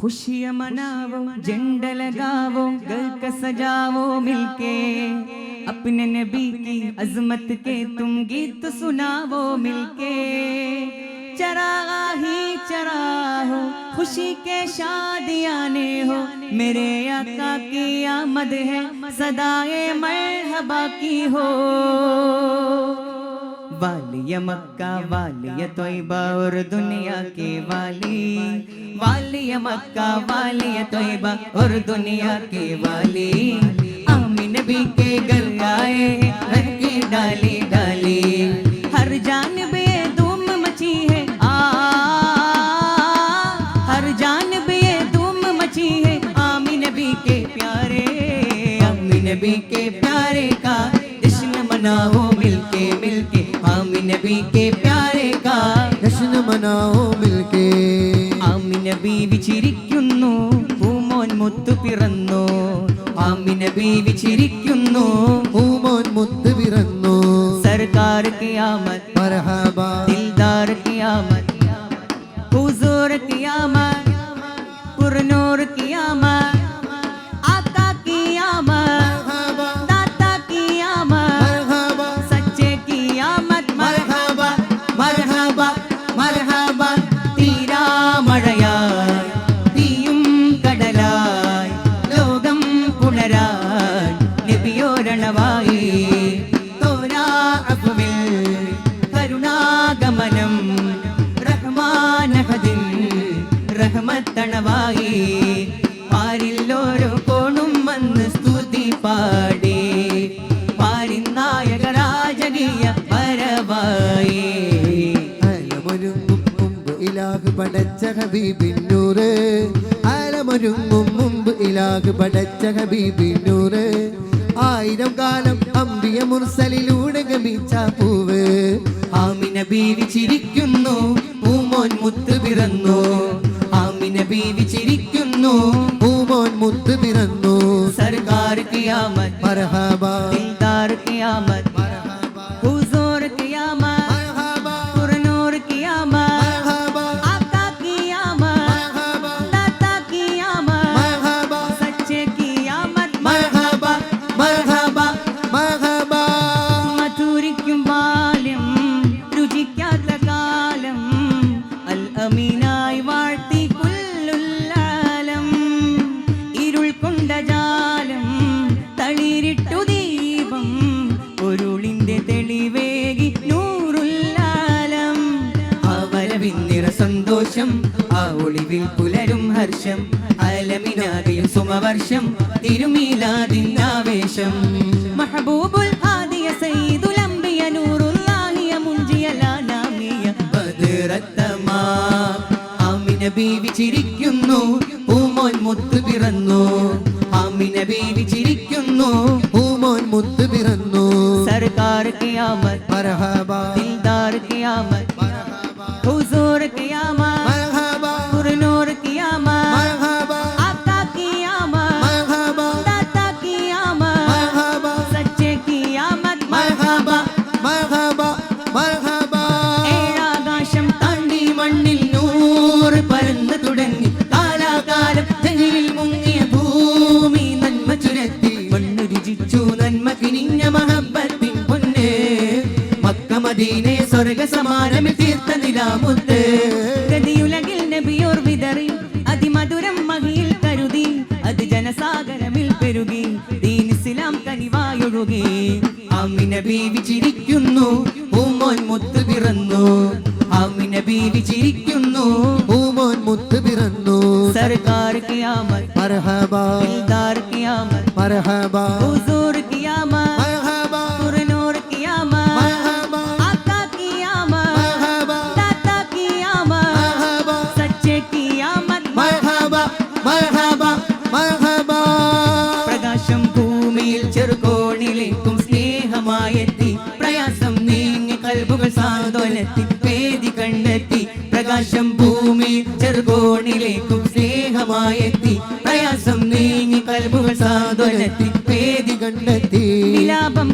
खुशियाँ मनावो झंडा लगावो गल का सजावो मिलके, अपने नबी की अजमत के तुम गीत सुनावो मिलके। चरा ही चरा हो खुशी के शादियाने हो, मेरे आका की आमद है, सदाए मरहबा की हो। वालिय मक्का, वालिय तोयबा, और दुनिया के वाली। वालिय मक्का, वालिय तोयबा, और दुनिया के वाली। आमिन नबी के घर आए की डाली डाली। हर जानब ये धूम मची है, आ। हर जान बे धूम मची है, आमिन नबी के प्यारे। आमीन नबी के प्यारे का जश्न मनाओ नबी के प्यारे का जश्न मनाओ മിൽക്കേ. ആമിന ബി വിചിരിക്കുന്നു ഭൂമോൻ മുത്തു പിറന്നു. ആമിന ബി വിചിരിക്കുന്നു ഭൂമോൻ മുത്തു പിറന്നു. സർക്കാർ കിയാമത് മർഹബാ റഹ്മത്തണവായി പാരില്ലോരോ കോണും വന്ന് സ്തുതി പാടി. പാരി നായക രാജകീയ പരവായി അലമൊരുങ്ങും മുമ്പ് ഇലാഹ് പടച്ച ഹബീബിന്നൂറ് അലമൊരുങ്ങും മുമ്പ് ഇലാഹ് പടച്ച ഹബീബിന്നൂറ് ആയിരം കാലം അമ്പിയ മുർസലിലൂടെ ഗമിച്ച പൂവ്. ആമിന ബീവി ചിരിക്കുന്നു പൂമോൻ മുത്ത് പിറന്നു. ആമിന ബീവിച്ചിരിക്കുന്നു പൂമോൻ മുത്ത് പിറന്നു. സർക്കാർ കിയാമത്ത്. മർഹബ സന്തോഷം ആ ഒളിവിൽ പുലരും ഹർഷം. അലമിനാദിയും സുമവർഷം. തിരുമീലാദിന്നാവേശം. മഹബൂബുൽ ആദിയ സയ്യിദുൽ അംബിയ നൂറുല്ലാഹിയ മുൻജിയ ലാനാമിയ ബദറത്തമാ. ആമിന ബീവി ചിരിക്കുന്നു പൂമോൻ മുത്ത് പിറന്നു. ആമിന ബീവി ചിരിക്കുന്നു പൂമോൻ മുത്ത് പിറന്നു. സർക്കാർ കിയാമത്ത് മർഹബ ദിൽദാർ കിയാമത്ത് ഇസ്ലാം കനിവായൊഴുകി ആമിന ബീവി ചിരിക്കുന്നു ഊമോൻ മുത്ത് പിറന്നു. അമ്മിനെ ബീവി ചിരിക്കുന്നു ഊമോൻ മുത്ത് പിറന്നു. സർക്കാർ കിയാമൽ മർഹബ. ദിൽദാർ കിയാമത്ത് മർഹബ. ഹുസൂർ വിലാപം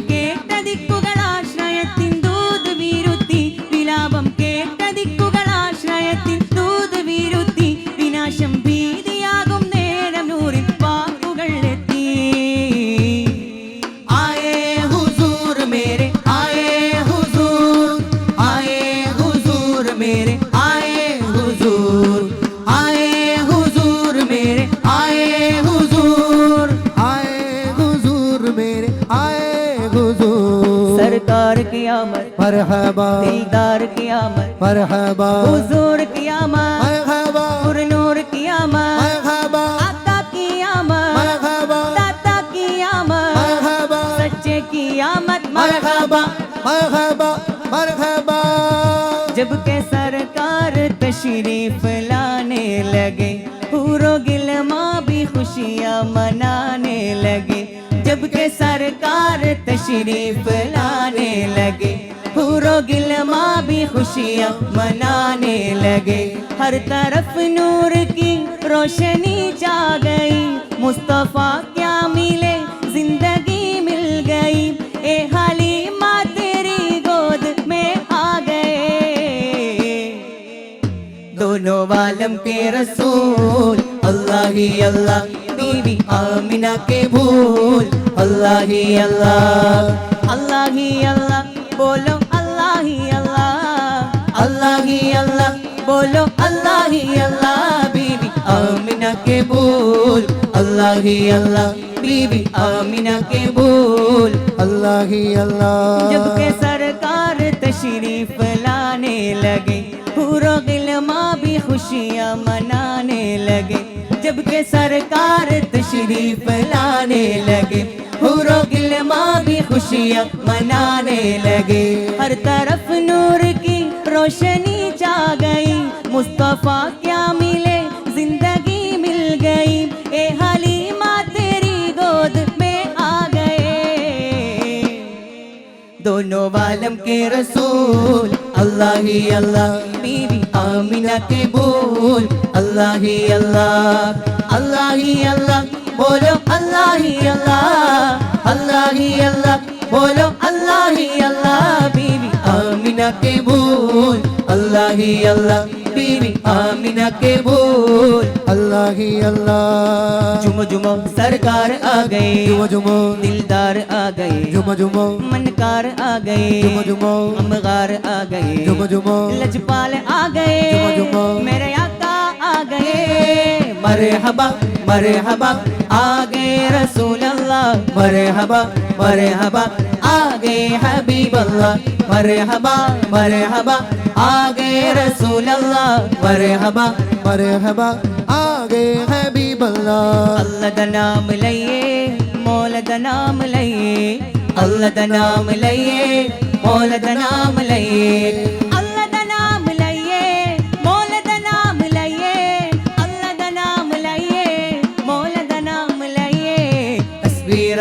मरहबा। दिलदार क़यामत। मरहबा। हुजूर क़यामत। मरहबा। पुरनूर क़यामत। मरहबा। आका क़यामत। मरहबा। दाता क़यामत। मरहबा। सच्चे क़यामत मरहबा। मरहबा। मरहबा। जब के सरकार तशरीफ़ लाने लगे पूरो गिलमा भी खुशियाँ मनाने लगे। जब के सरकार तशरीफ़ लाने लगे पूरो गिलमा भी खुशियाँ मनाने लगे। हर तरफ़ नूर की रोशनी जा गई। मुस्तफ़ा क्या मिले? ज़िंदगी मिल गई। ए हलीमा तेरी गोद में आ गए। दोनों वालम के रसूल, अल्लाह ही अल्लाह, बीवी आमिना के भूल। अल्लाह ही अल्लाह अल्लाह ही अल्लाह, बोलो। अल्लाह अल्लाह ही अल्लाह बोलो अल्लाह ही अल्लाह बीवी आमिना के भूल अल्लाह ही अल्लाह बीवी आमिना के भूल अल्लाह ही अल्लाह जब के सरकार तशरीफ लाने लगे पूरा गिलमा भी खुशियाँ मनाने लगे जब के सरकार तशरीफ लाने लगे पूरा गिलमा भी खुशियाँ मनाने लगे हर तरफ नूर की रोशनी छा गई मुस्तफ़ा क्या मिले जिंदगी मिल गई ए हलीमा तेरी गोद में आ गए दोनों वालम के रसूल अल्लाह ही अल्लाह बीवी आमिना के बोल अल्लाह ही अल्लाह अल्लाह ही अल्लाह बोलो अल्लाह ही अल्लाह अल्लाह ही अल्लाह बोलो अल्लाह ही अल्लाह आमिना के बोल। अल्लाह ही अल्लाह बीवी आमिना के बोल। अल्लाह ही अल्लाह। जुम जुम सरकार आ गए जुमो जुमो दिलदार आ गए जुमो जुमो मनकार आ गए जुमो जुमो अमगार आ गए जुमो जुमो लजपाल आ गए। जुमो जुमो मेरे आका आ गए। मरहबा। മരഹബ ആകെ റസൂലല്ല. മരഹബ മരഹബ ആകെ ഹബീബല്ല. മരഹബ മരഹബ ആകെ റസൂലല്ല. മരഹബ മരഹബ ആകെ ഹബീബല്ല. അല്ലദ നാം ലയേ മോലദ നാം ലയേ അല്ലദ നാം ലയേ മോലദ നാം ലയേ